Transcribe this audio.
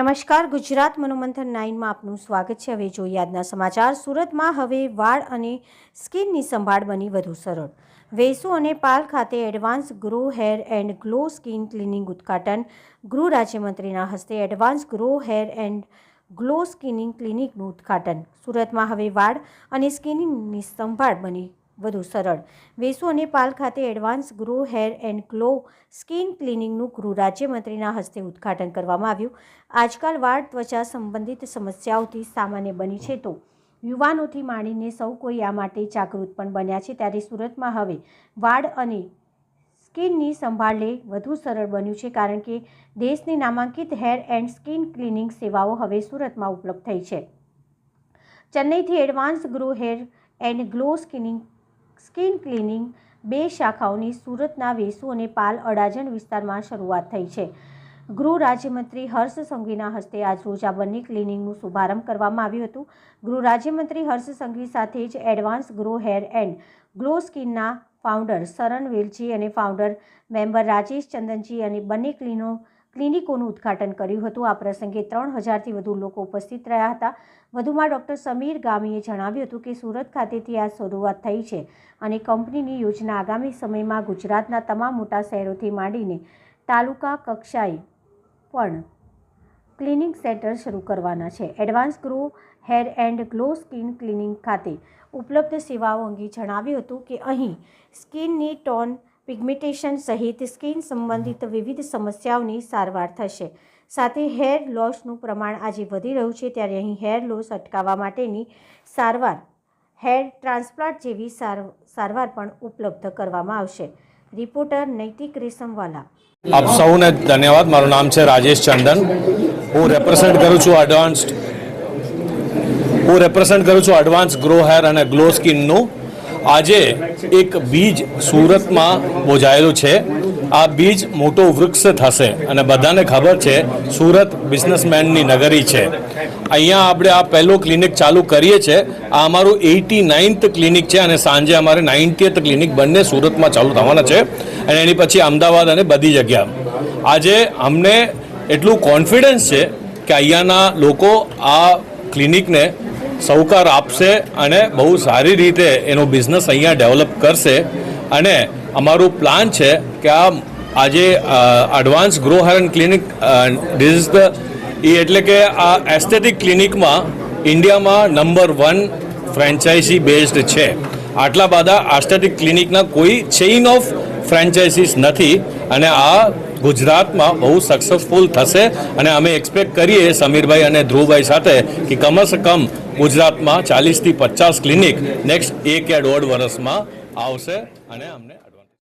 નમસ્કાર, ગુજરાત મનોમંથન નાઇનમાં આપનું સ્વાગત છે. હવે જોઈએ આજના સમાચાર. સુરતમાં હવે વાળ અને સ્કિનની સંભાળ બની વધુ સરળ. વેસુ અને પાલ ખાતે advance grow hair and glow skin cleaning ઉદ્ઘાટન. ગૃહ રાજ્યમંત્રીના હસ્તે advance grow hair and glow skinning ક્લિનિકનું ઉદ્ઘાટન. સુરતમાં હવે વાળ અને સ્કિનિંગની સંભાળ બની વધુ સરળ. વેસુ અને પાલ ખાતે advance grow hair and glow skin ક્લિનિંગનું ગૃહ રાજ્યમંત્રીના હસ્તે ઉદ્ઘાટન કરવામાં આવ્યું. આજકાલ વાળ ત્વચા સંબંધિત સમસ્યાઓથી સામાન્ય બની છે તો યુવાનોથી માંડીને સૌ કોઈ આ માટે જાગૃત પણ બન્યા છે ત્યારે સુરતમાં હવે વાળ અને સ્કિનની સંભાળલે વધુ સરળ બન્યું છે કારણ કે દેશની નામાંકિત હેર એન્ડ સ્કિન ક્લિનિંગ સેવાઓ હવે સુરતમાં ઉપલબ્ધ થઈ છે. ચેન્નઈથી advance grow hair and glow skinning skin cleaning બે શાખાઓની સુરતના વેસુ અને પાલ અડાજણ વિસ્તારમાં શરૂઆત થઈ છે. ગૃહ રાજ્યમંત્રી હર્ષ સંઘવીના હસ્તે આજરોજ આ બંને ક્લિનિંગનું શુભારંભ કરવામાં આવ્યું હતું. ગૃહ રાજ્યમંત્રી હર્ષ સંઘવી સાથે જ advance grow hair and glow સ્કિનના founder Saran Velji અને ફાઉન્ડર મેમ્બર રાજેશ ચંદનજી અને બંને ક્લિનો ક્લિનિકોનું ઉદ્ઘાટન કર્યું હતું. આ પ્રસંગે ત્રણ હજારથી વધુ લોકો ઉપસ્થિત રહ્યા હતા. વધુમાં ડૉક્ટર સમીર ગામીએ જણાવ્યું હતું કે સુરત ખાતેથી આ શરૂઆત થઈ છે અને કંપનીની યોજના આગામી સમયમાં ગુજરાતના તમામ મોટા શહેરોથી માંડીને તાલુકા કક્ષાએ પણ ક્લિનિંગ સેન્ટર શરૂ કરવાના છે. Advance grow hair and glow skin clinic ખાતે ઉપલબ્ધ સેવાઓ અંગે જણાવ્યું હતું કે અહીં સ્કિનની ટોન પિગમેન્ટેશન સહિત સ્કિન સંબંધિત વિવિધ સમસ્યાઓની સારવાર થશે. સાથે હેર લોસનું પ્રમાણ આજે વધી રહ્યું છે, ત્યારે અહીં હેર લોસ અટકાવવા માટેની સારવાર હેર ટ્રાન્સપ્લાન્ટ જેવી સાર, સારવાર પણ ઉપલબ્ધ કરવામાં આવશે. રિપોર્ટર નૈતિક રેશમવાલા. આપ સૌને ધન્યવાદ. મારું નામ છે રાજેશ ચંદન. હું રેપ્રેઝન્ટ કરું છું એડવાન્સ્ડ હું રેપ્રેઝન્ટ કરું છું એડવાન્સ ગ્રો હેર અને ગ્લો સ્કિનનું આજે એક બીજ સુરતમાં બોજાયેલું છે. આ બીજ મોટો વૃક્ષ થશે અને બધાને ખબર છે, સુરત બિઝનેસમેનની નગરી છે. અહીંયા આપણે આ પહેલો ક્લિનિક ચાલુ કરીએ છીએ આ અમારું એઇટી નાઇન્થ ક્લિનિક છે અને સાંજે અમારે નાઇન્ટીએથ ક્લિનિક બંને સુરતમાં ચાલુ થવાના છે અને એની પછી અમદાવાદ અને બધી જગ્યા. આજે અમને એટલું કોન્ફિડન્સ છે કે અહીંયાના લોકો આ ક્લિનિકને સહકાર આપશે અને બહુ સારી રીતે એનો બિઝનેસ અહીંયા ડેવલપ કરશે. અને અમારું પ્લાન છે કે આ આજે advance grow hair and clinic does the એ એટલે કે આ એસ્થેટિક ક્લિનિકમાં ઇન્ડિયામાં નંબર વન ફ્રેન્ચાઇઝી બેઝડ છે. આટલા બધા આસ્થેટિક ક્લિનિકના કોઈ ચેઇન ઓફ ફ્રેન્ચાઇઝીસ નથી. અને આ ગુજરાતમાં બહુ સક્સેસફુલ થશે. અને અમે એક્સપેક્ટ કરીએ સમીરભાઈ અને ધ્રુવભાઈ સાથે કે કમસે કમ ગુજરાતમાં ચાલીસથી પચાસ ક્લિનિક નેક્સ્ટ એક યા દોઢ વર્ષમાં આવશે. અને અમને